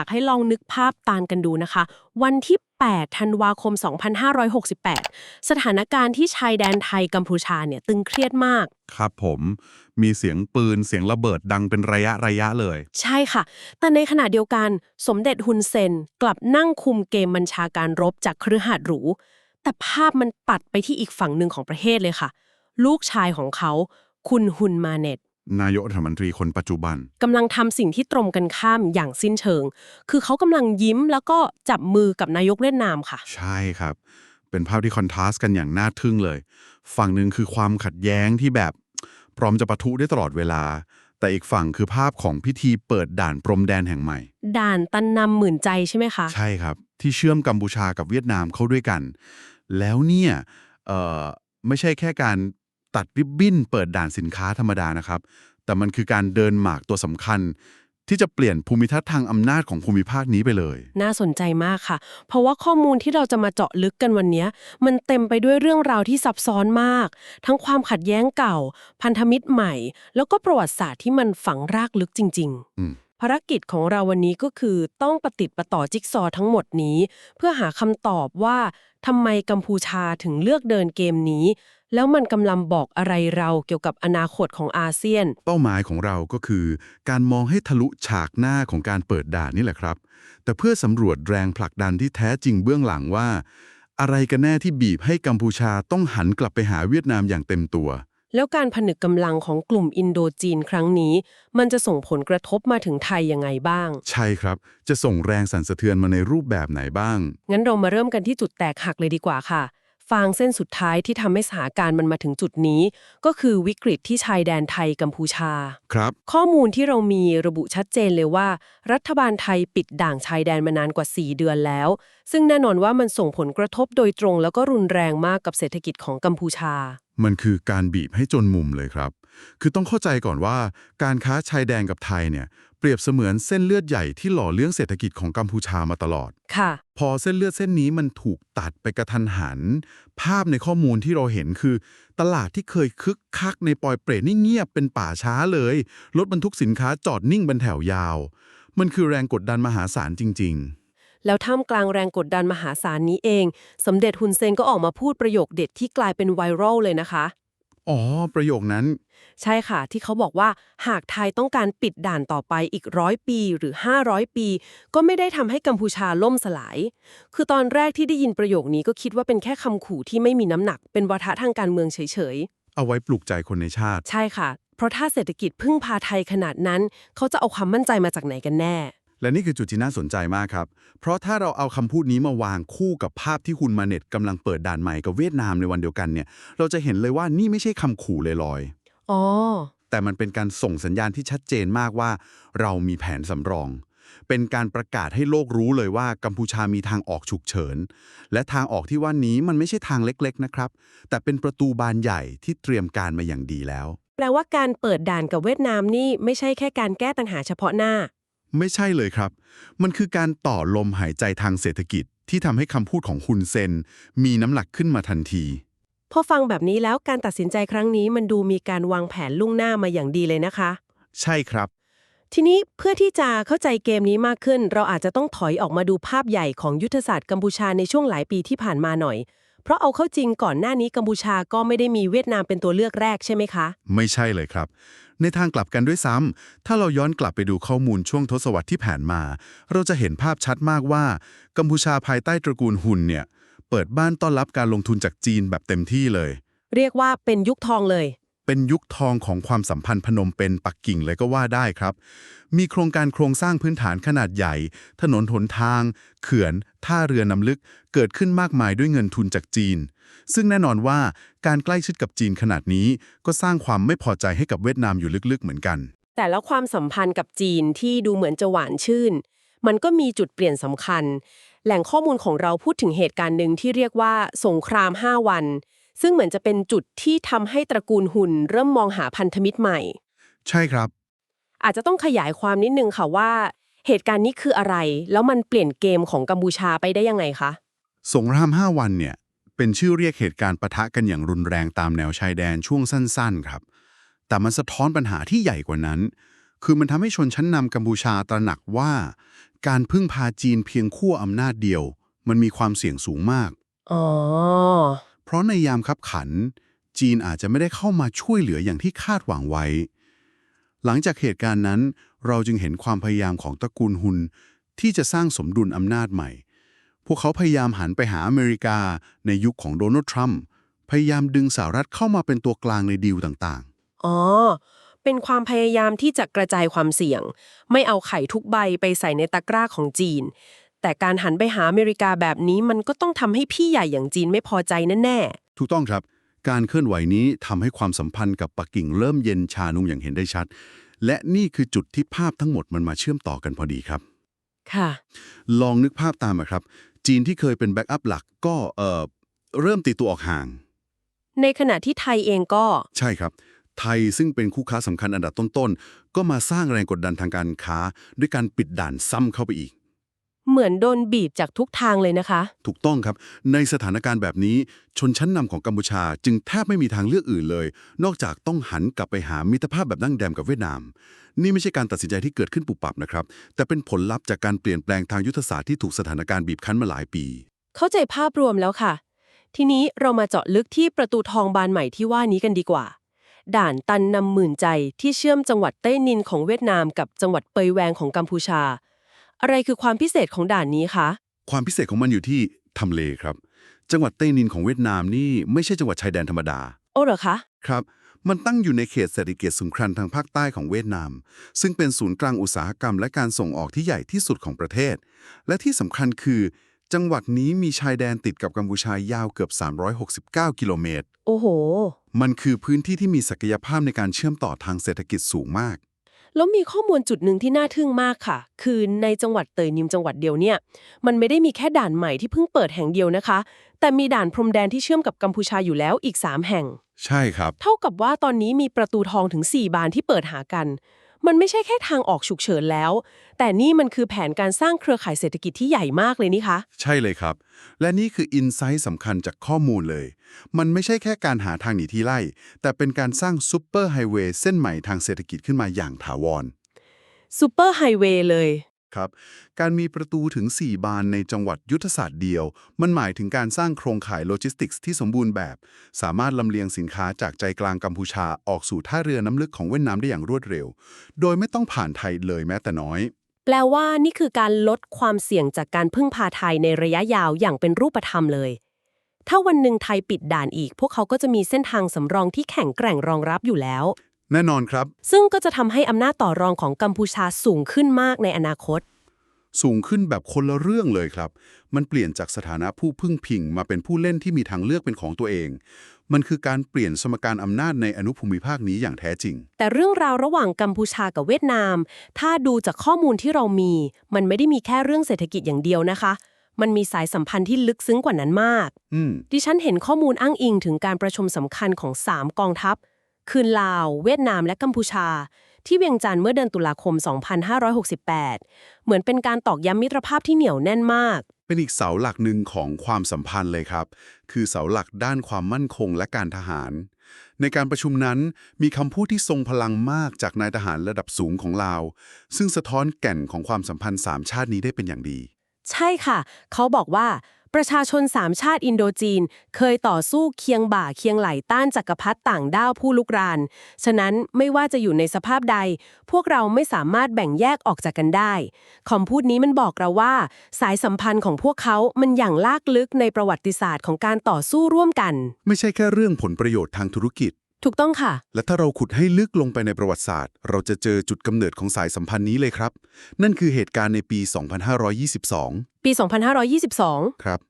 ากให้ลองนึกภาพตามกันดูนะคะ วันที่ 8 ธันวาคม 2568 สถานการณ์ที่ชายแดนไทยกัมพูชาเนี่ยตึงเครียดมาก ครับผม มีเสียงปืนเสียงระเบิดดังเป็นระยะระยะเลย ใช่ค่ะ แต่ในขณะเดียวกันสมเด็จฮุนเซนกลับนั่งคุมเกมบัญชาการรบจากเครือข่ายหรู แต่ภาพมันตัดไปที่อีกฝั่งหนึ่งของประเทศเลยค่ะ ลูกชายของเขา คุณฮุนมาเน็ต นายกรัฐมนตรีคนปัจจุบัน กำลังทำสิ่งที่ตรงกันข้ามอย่างสิ้นเชิง คือเขากำลังยิ้มแล้วก็จับมือกับนายกเวียดนามค่ะ ใช่ครับ เป็นภาพที่คอนทราสต์กันอย่างน่าทึ่งเลย ฝั่งหนึ่งคือความขัดแย้งที่แบบ พร้อมจะปะทุได้ตลอดเวลา แต่อีกฝั่งคือภาพของพิธีเปิดด่านพรมแดนแห่งใหม่ ด่านตันนำหมื่นใจใช่ไหมคะ ใช่ครับ ที่เชื่อมกัมพูชากับเวียดนามเข้าด้วยกัน แล้วเนี่ยเอ่อไม่ใช่แค่การ ตัดริบบิ้นเปิดด่านสินค้าธรรมดานะครับ แต่มันคือการเดินหมากตัวสำคัญ ที่จะเปลี่ยนภูมิทัศน์ทางอำนาจของภูมิภาคนี้ไปเลย น่าสนใจมากค่ะ เพราะว่าข้อมูลที่เราจะมาเจาะลึกกันวันนี้ มันเต็มไปด้วยเรื่องราวที่ซับซ้อนมาก ทั้งความขัดแย้งเก่า พันธมิตรใหม่ แล้วก็ประวัติศาสตร์ที่มันฝังรากลึกจริงอืมๆภารกิจของเราวันนี้ก็คือต้องประติดประต่อจิ๊กซอว์ทั้งหมดนี้ เพื่อหาคำตอบว่าทำไมกัมพูชาถึงเลือกเดินเกมนี้ แล้วมันกำลังบอกอะไรเราเกี่ยวกับอนาคตของอาเซียน เป้าหมายของเราก็คือ การมองให้ทะลุฉากหน้าของการเปิดด่านนี่แหละครับ แต่เพื่อสำรวจแรงผลักดันที่แท้จริงเบื้องหลังว่า อะไรกันแน่ที่บีบให้กัมพูชาต้องหันกลับไปหาเวียดนามอย่างเต็มตัว แล้วการผนึกกำลังของกลุ่มอินโดจีนครั้งนี้ มันจะส่งผลกระทบมาถึงไทยยังไงบ้าง ใช่ครับ จะส่งแรงสั่นสะเทือนมาในรูปแบบไหนบ้าง งั้นเรามาเริ่มกันที่จุดแตกหักเลยดีกว่าค่ะ ฟางเส้นสุดท้ายที่ทำให้สถานการณ์มันมาถึงจุดนี้ ก็คือวิกฤตที่ชายแดนไทยกัมพูชา ครับ ข้อมูลที่เรามีระบุชัดเจนเลยว่า รัฐบาลไทยปิดด่างชายแดนมานานกว่า 4 เดือนแล้ว ซึ่งแน่นอนว่ามันส่งผลกระทบโดยตรง แล้วก็รุนแรงมากกับเศรษฐกิจของกัมพูชา มันคือการบีบให้จนมุมเลยครับ คือต้องเข้าใจก่อนว่าการค้าชายแดนกับไทยเนี่ยเปรียบเสมือนเส้นเลือดใหญ่ที่หล่อเลี้ยงเศรษฐกิจของกัมพูชามาตลอด ค่ะ พอเส้นเลือดเส้นนี้มันถูกตัดไปกระทันหัน ภาพในข้อมูลที่เราเห็นคือ ตลาดที่เคยคึกคักในปอยเปรตนี่เงียบเป็นป่าช้าเลย รถบรรทุกสินค้าจอดนิ่งเป็นแถวยาว มันคือแรงกดดันมหาศาลจริง ๆแล้วท่ามกลางแรงกดดันมหาศาลนี้เอง สมเด็จฮุนเซนก็ออกมาพูดประโยคเด็ดที่กลายเป็นไวรัลเลยนะคะ อ๋อ ประโยคนั้น ใช่ค่ะ ที่เขาบอกว่าหากไทยต้องการปิดด่านต่อไปอีกร้อยปีหรือ 500 ปี ก็ไม่ได้ทำให้กัมพูชาล่มสลาย คือตอนแรกที่ได้ยินประโยคนี้ก็คิดว่าเป็นแค่คำขู่ที่ไม่มีน้ำหนัก เป็นวาทะทางการเมืองเฉยเอาไว้ปลุกใจคนในชาติ ๆ ใช่ค่ะ เพราะถ้าเศรษฐกิจพึ่งพาไทยขนาดนั้น เขาจะเอาความมั่นใจมาจากไหนกันแน่ และนี่คือจุดที่น่าสนใจมากครับ เพราะถ้าเราเอาคำพูดนี้มาวางคู่กับภาพที่คุณมาเน็ตกำลังเปิดด่านใหม่กับเวียดนามในวันเดียวกันเนี่ย เราจะเห็นเลยว่านี่ไม่ใช่คำขู่ลอยๆอ๋อ แต่มันเป็นการส่งสัญญาณที่ชัดเจนมากว่า เรามีแผนสำรอง เป็นการประกาศให้โลกรู้เลยว่ากัมพูชามีทางออกฉุกเฉิน และทางออกที่ว่านี้มันไม่ใช่ทางเล็กๆนะครับ แต่เป็นประตูบานใหญ่ที่เตรียมการมาอย่างดีแล้ว แปลว่าการเปิดด่านกับเวียดนามนี่ไม่ใช่แค่การแก้ปัญหาเฉพาะหน้า ไม่ใช่เลยครับ มันคือการต่อลมหายใจทางเศรษฐกิจที่ทำให้คำพูดของฮุนเซน มีน้ำหนักขึ้นมาทันที พอฟังแบบนี้แล้วการตัดสินใจครั้งนี้มันดูมีการวางแผนล่วงหน้ามาอย่างดีเลยนะคะ ใช่ครับ ทีนี้เพื่อที่จะเข้าใจเกมนี้มากขึ้น เราอาจจะต้องถอยออกมาดูภาพใหญ่ของยุทธศาสตร์กัมพูชาในช่วงหลายปีที่ผ่านมาหน่อย เพราะเอาเข้าจริงก่อนหน้านี้กัมพูชาก็ไม่ได้มีเวียดนามเป็นตัวเลือกแรกใช่ไหมคะ ไม่ใช่เลยครับ ในทางกลับกันด้วยซ้ำถ้าเราย้อนกลับไปดูข้อมูลช่วงทศวรรษที่ผ่านมา เราจะเห็นภาพชัดมากว่า กัมพูชาภายใต้ตระกูลหุนเนี่ย เปิดบ้านต้อนรับการลงทุนจากจีนแบบเต็มที่เลย เรียกว่าเป็นยุคทองเลย เป็นยุคทองของความสัมพันธ์พนมเป็นปักกิ่งเลยก็ว่าได้ครับ มีโครงการโครงสร้างพื้นฐานขนาดใหญ่ ถนนหนทาง เขื่อน ท่าเรือนำลึก เกิดขึ้นมากมายด้วยเงินทุนจากจีน ซึ่งแน่นอนว่าการใกล้ชิดกับจีนขนาดนี้ ก็สร้างความไม่พอใจให้กับเวียดนามอยู่ลึกๆเหมือนกัน แต่แล้วความสัมพันธ์กับจีนที่ดูเหมือนจะหวานชื่น มันก็มีจุดเปลี่ยนสำคัญ แหล่งข้อมูลของเราพูดถึงเหตุการณ์หนึ่งที่เรียกว่า สงคราม 5 วัน ซึ่งเหมือนจะเป็นจุดที่ทำให้ตระกูลหุ่นเริ่มมองหาพันธมิตรใหม่ ใช่ครับ อาจจะต้องขยายความนิดนึงค่ะว่า เหตุการณ์นี้คืออะไร แล้วมันเปลี่ยนเกมของกัมพูชาไปได้ยังไงคะสงคราม 5 วันเนี่ย เป็นชื่อเรียกเหตุการณ์ปะทะกันอย่างรุนแรงตามแนวชายแดนช่วงสั้นๆครับ แต่มันสะท้อนปัญหาที่ใหญ่กว่านั้น คือมันทำให้ชนชั้นนำกัมพูชาตระหนักว่า การพึ่งพาจีนเพียงขั้วอำนาจเดียว มันมีความเสี่ยงสูงมาก อ๋อ เพราะในยามคับขัน จีนอาจจะไม่ได้เข้ามาช่วยเหลืออย่างที่คาดหวังไว้ หลังจากเหตุการณ์นั้น เราจึงเห็นความพยายามของตระกูลฮุนที่จะสร้างสมดุลอำนาจใหม่ พวกเขาพยายามหันไปหาอเมริกาในยุคของโดนัลด์ทรัมป์พยายามดึงสหรัฐเข้ามาเป็นตัวกลางในดีลต่างๆ อ๋อ เป็นความพยายามที่จะกระจายความเสี่ยง ไม่เอาไข่ทุกใบไปใส่ในตะกร้าของจีน แต่การหันไปหาอเมริกาแบบนี้มันก็ต้องทำให้พี่ใหญ่อย่างจีนไม่พอใจแน่ๆถูกต้องครับ การเคลื่อนไหวนี้ทำให้ความสัมพันธ์กับปักกิ่งเริ่มเย็นชานุ่งอย่างเห็นได้ชัด และนี่คือจุดที่ภาพทั้งหมดมันมาเชื่อมต่อกันพอดีครับ ๆ ค่ะ ลองนึกภาพตามอะครับ จีนที่เคยเป็นแบ็กอัพหลักก็เอ่อเริ่มตีตัวออกห่าง ในขณะที่ไทยเองก็ ใช่ครับ ไทยซึ่งเป็นคู่ค้าสำคัญอันดับต้นๆ ก็มาสร้างแรงกดดันทางการค้า ด้วยการปิดด่านซ้ำเข้าไปอีก เหมือนโดนบีบจากทุกทางเลยนะคะ ถูกต้องครับ ในสถานการณ์แบบนี้ชนชั้นนำของกัมพูชาจึงแทบไม่มีทางเลือกอื่นเลย นอกจากต้องหันกลับไปหามิตรภาพแบบดั้งเดิมกับเวียดนาม นี่ไม่ใช่การตัดสินใจที่เกิดขึ้นปุบปับนะครับ แต่เป็นผลลัพธ์จากการเปลี่ยนแปลงทางยุทธศาสตร์ที่ถูกสถานการณ์บีบคั้นมาหลายปี เข้าใจภาพรวมแล้วค่ะ ทีนี้เรามาเจาะลึกที่ประตูทองบานใหม่ที่ว่านี้กันดีกว่า ด่านตันนำหมื่นใจที่เชื่อมจังหวัดเต้นินของเวียดนามกับจังหวัดเปยแวงของกัมพูชา อะไรคือความพิเศษของด่านนี้คะ ความพิเศษของมันอยู่ที่ทำเลครับ จังหวัดเต้นินของเวียดนามนี่ไม่ใช่จังหวัดชายแดนธรรมดา โอ้เหรอคะ ครับ มันตั้งอยู่ในเขตเศรษฐกิจสงครามทางภาคใต้ของเวียดนาม ซึ่งเป็นศูนย์กลางอุตสาหกรรมและการส่งออกที่ใหญ่ที่สุดของประเทศ และที่สำคัญคือ จังหวัดนี้มีชายแดนติดกับกัมพูชายาวเกือบ 369 กิโลเมตร โอ้โห มันคือพื้นที่ที่มีศักยภาพในการเชื่อมต่อทางเศรษฐกิจสูงมาก แล้วมีข้อมูลจุดหนึ่งที่น่าทึ่งมากค่ะ คือในจังหวัดเตยนิมจังหวัดเดียวเนี่ย มันไม่ได้มีแค่ด่านใหม่ที่เพิ่งเปิดแห่งเดียวนะคะ แต่มีด่านพรมแดนที่เชื่อมกับกัมพูชาอยู่แล้วอีก 3 แห่ง ใช่ครับ เท่ากับว่าตอนนี้มีประตูทองถึง 4 บานที่เปิดหากัน มันไม่ใช่แค่ทางออกฉุกเฉินแล้ว แต่นี่มันคือแผนการสร้างเครือข่ายเศรษฐกิจที่ใหญ่มากเลยนี่คะ ใช่เลยครับ และนี่คืออินไซต์สำคัญจากข้อมูลเลย มันไม่ใช่แค่การหาทางหนีที่ไล่ แต่เป็นการสร้างซูเปอร์ไฮเวย์เส้นใหม่ทางเศรษฐกิจขึ้นมาอย่างถาวรซูเปอร์ไฮเวย์เลย ครับ การมีประตูถึง 4 บานในจังหวัดยุทธศาสตร์เดียว มันหมายถึงการสร้างโครงข่ายโลจิสติกส์ที่สมบูรณ์แบบ สามารถลำเลียงสินค้าจากใจกลางกัมพูชาออกสู่ท่าเรือน้ำลึกของเวียดนามได้อย่างรวดเร็ว โดยไม่ต้องผ่านไทยเลยแม้แต่น้อย แปลว่านี่คือการลดความเสี่ยงจากการพึ่งพาไทยในระยะยาวอย่างเป็นรูปธรรมเลย ถ้าวันหนึ่งไทยปิดด่านอีก พวกเขาก็จะมีเส้นทางสำรองที่แข็งแกร่งรองรับอยู่แล้ว แน่นอนครับ ซึ่งก็จะทำให้อำนาจต่อรองของกัมพูชาสูงขึ้นมากในอนาคต สูงขึ้นแบบคนละเรื่องเลยครับ มันเปลี่ยนจากสถานะผู้พึ่งพิงมาเป็นผู้เล่นที่มีทางเลือกเป็นของตัวเอง มันคือการเปลี่ยนสมการอำนาจในอนุภูมิภาคนี้อย่างแท้จริง แต่เรื่องราวระหว่างกัมพูชากับเวียดนาม ถ้าดูจากข้อมูลที่เรามี มันไม่ได้มีแค่เรื่องเศรษฐกิจอย่างเดียวนะคะ มันมีสายสัมพันธ์ที่ลึกซึ้งกว่านั้นมาก อืม ดิฉันเห็นข้อมูลอ้างอิงถึงการประชุมสำคัญของ 3 กองทัพ คือลาว เวียดนามและกัมพูชา ที่เวียงจันทร์เมื่อเดือนตุลาคม 2568 เหมือนเป็นการตอกย้ำมิตรภาพที่เหนียวแน่นมาก เป็นอีกเสาหลักหนึ่งของความสัมพันธ์เลยครับ คือเสาหลักด้านความมั่นคงและการทหาร ในการประชุมนั้นมีคำพูดที่ทรงพลังมากจากนายทหารระดับสูงของลาว ซึ่งสะท้อนแก่นของความสัมพันธ์สามชาตินี้ได้เป็นอย่างดี ใช่ค่ะ เขาบอกว่า ประชาชนสามชาติอินโดจีน เคยต่อสู้เคียงบ่าเคียงไหลต้านจักรพรรดิต่างด้าวผู้ลุกราน ฉะนั้นไม่ว่าจะอยู่ในสภาพใด พวกเราไม่สามารถแบ่งแยกออกจากกันได้คำพูดนี้มันบอกเราว่า สายสัมพันธ์ของพวกเขา มันอย่างลากลึกในประวัติศาสตร์ของการต่อสู้ร่วมกัน ไม่ใช่แค่เรื่องผลประโยชน์ทางธุรกิจ ถูกต้องค่ะ และถ้าเราขุดให้ลึกลงไปในประวัติศาสตร์ เราจะเจอจุดกำเนิดของสายสัมพันธ์นี้เลยครับ นั่นคือเหตุการณ์ในปี 2522 ปี 2522 ครับ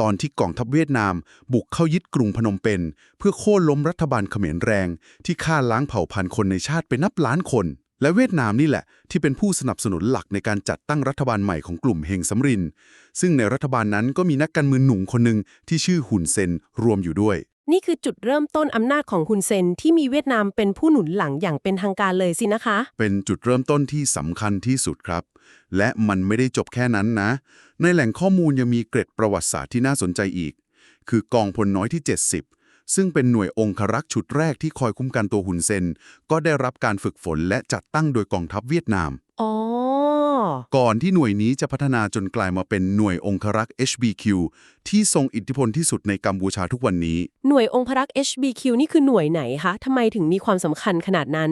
ตอนที่กองทัพเวียดนาม บุกเข้ายึดกรุงพนมเปญเพื่อโค่นล้มรัฐบาลเขมรแรง ที่ฆ่าล้างเผ่าพันธุ์คนในชาติไปนับล้านคน และเวียดนามนี่แหละ ที่เป็นผู้สนับสนุนหลักในการจัดตั้งรัฐบาลใหม่ของกลุ่มเฮงสำริน ซึ่งในรัฐบาลนั้นก็มีนักการเมืองหนุ่มคนหนึ่งที่ชื่อหุนเซนรวมอยู่ด้วย นี่คือจุดเริ่มต้นอำนาจของฮุนเซนที่มีเวียดนามเป็นผู้หนุนหลังอย่างเป็นทางการเลยสินะคะ เป็นจุดเริ่มต้นที่สำคัญที่สุดครับ และมันไม่ได้จบแค่นั้นนะ ในแหล่งข้อมูลยังมีเกร็ดประวัติศาสตร์ที่น่าสนใจอีก คือกองพลน้อยที่ 70 ซึ่งเป็นหน่วยองครักษ์ชุดแรกที่คอยคุ้มกันตัวหุนเซน ก็ได้รับการฝึกฝนและจัดตั้งโดยกองทัพเวียดนาม อ๋อ ก่อนที่หน่วยนี้จะพัฒนาจนกลายมาเป็นหน่วยองครักษ์ HBQ ที่ทรงอิทธิพลที่สุดในกัมพูชาทุกวันนี้ หน่วยองครักษ์ HBQ นี่คือหน่วยไหนคะทำไมถึงมีความสำคัญขนาดนั้น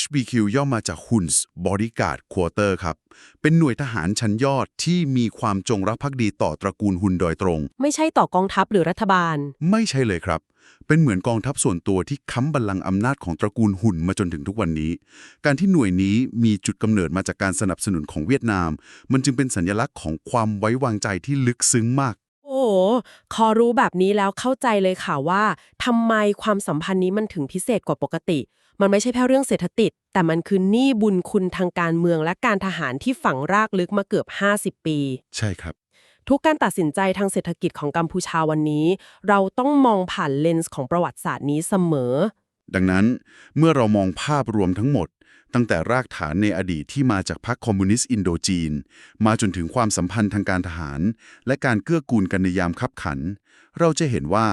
HBQ ย่อมาจาก Huns Bodyguard Quarter ครับ เป็นหน่วยทหารชั้นยอดที่มีความจงรักภักดีต่อตระกูลฮุนโดยตรง ไม่ใช่ต่อกองทัพหรือรัฐบาล ไม่ใช่เลยครับ เป็นเหมือนกองทัพส่วนตัวที่ค้ำบัลลังก์อำนาจของตระกูลหุ่นมาจนถึงทุกวันนี้ การที่หน่วยนี้มีจุดกำเนิดมาจากการสนับสนุนของเวียดนาม มันจึงเป็นสัญลักษณ์ของความไว้วางใจที่ลึกซึ้งมาก โอ้โหคอรู้แบบนี้แล้วเข้าใจเลยค่ะว่าทำไมความสัมพันธ์นี้มันถึงพิเศษกว่าปกติ มันไม่ใช่แค่เรื่องเศรษฐกิจแต่มันคือหนี้บุญคุณทางการเมืองและการทหารที่ฝังรากลึกมาเกือบ 50 ปี ใช่ครับ ทุกการตัดสินใจทางเศรษฐกิจของกัมพูชาวันนี้ เราต้องมองผ่านเลนส์ของประวัติศาสตร์นี้เสมอ ดังนั้นเมื่อเรามองภาพรวมทั้งหมด ตั้งแต่รากฐานในอดีตที่มาจากพรรคคอมมิวนิสต์อินโดจีน มาจนถึงความสัมพันธ์ทางการทหาร และการเกื้อกูลกันในยามคับขัน เราจะเห็นว่า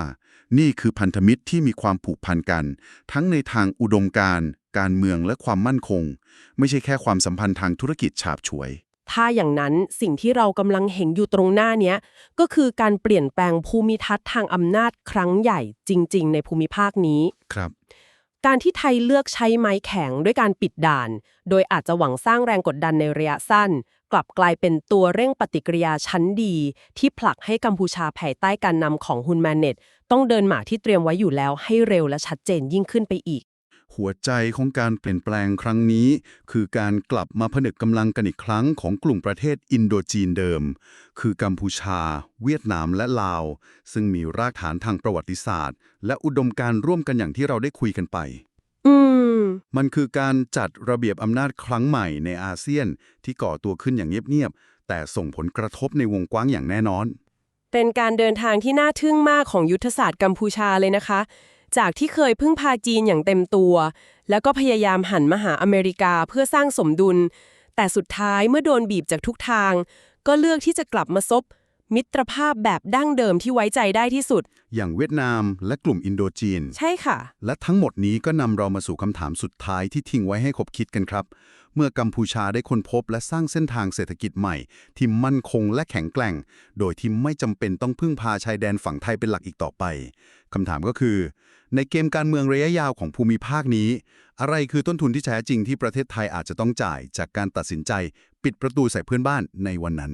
นี่คือพันธมิตรที่มีความผูกพันกัน ทั้งในทางอุดมการการเมืองและความมั่นคง ไม่ใช่แค่ความสัมพันธ์ทางธุรกิจฉาบฉวย ถ้าอย่างนั้นสิ่งที่เรากำลังเห็นอยู่ตรงหน้าเนี้ยก็คือการเปลี่ยนแปลงภูมิทัศน์ทางอำนาจครั้งใหญ่จริง ๆ ในภูมิภาคนี้ ครับ การที่ไทยเลือกใช้ไม้แข็งด้วยการปิดด่าน โดยอาจจะหวังสร้างแรงกดดันในระยะสั้น กลับกลายเป็นตัวเร่งปฏิกิริยาชั้นดี ที่ผลักให้กัมพูชาภายใต้การนำของฮุนแมนเน็ตต้องเดินหมากที่เตรียมไว้อยู่แล้วให้เร็วและชัดเจนยิ่งขึ้นไปอีก หัวใจของการเปลี่ยนแปลงครั้งนี้ คือการกลับมาผนึกกำลังกันอีกครั้งของกลุ่มประเทศอินโดจีนเดิม คือกัมพูชา เวียดนามและลาว ซึ่งมีรากฐานทางประวัติศาสตร์ และอุดมการณ์ร่วมกันอย่างที่เราได้คุยกันไปอืมมันคือการจัดระเบียบอำนาจครั้งใหม่ในอาเซียนที่ก่อตัวขึ้นอย่างเงียบๆ แต่ส่งผลกระทบในวงกว้างอย่างแน่นอน เป็นการเดินทางที่น่าทึ่งมากของยุทธศาสตร์กัมพูชาเลยนะคะ จากที่เคยพึ่งพาจีนอย่างเต็มตัว แล้วก็พยายามหันมาหาอเมริกาเพื่อสร้างสมดุล แต่สุดท้ายเมื่อโดนบีบจากทุกทาง ก็เลือกที่จะกลับมาซบมิตรภาพแบบดั้งเดิมที่ไว้ใจได้ที่สุด อย่างเวียดนามและกลุ่มอินโดจีน ใช่ค่ะ และทั้งหมดนี้ก็นำเรามาสู่คำถามสุดท้ายที่ทิ้งไว้ให้คบคิดกันครับ เมื่อกัมพูชาได้ค้นพบและสร้างเส้นทางเศรษฐกิจใหม่ ที่มั่นคงและแข็งแกร่ง โดยที่ไม่จำเป็นต้องพึ่งพาชายแดนฝั่งไทยเป็นหลักอีกต่อไปคำถามก็คือ ในเกมการเมืองระยะยาวของภูมิภาคนี้ อะไรคือต้นทุนที่แท้จริงที่ประเทศไทยอาจจะต้องจ่ายจากการตัดสินใจ ปิดประตูใส่เพื่อนบ้านในวันนั้น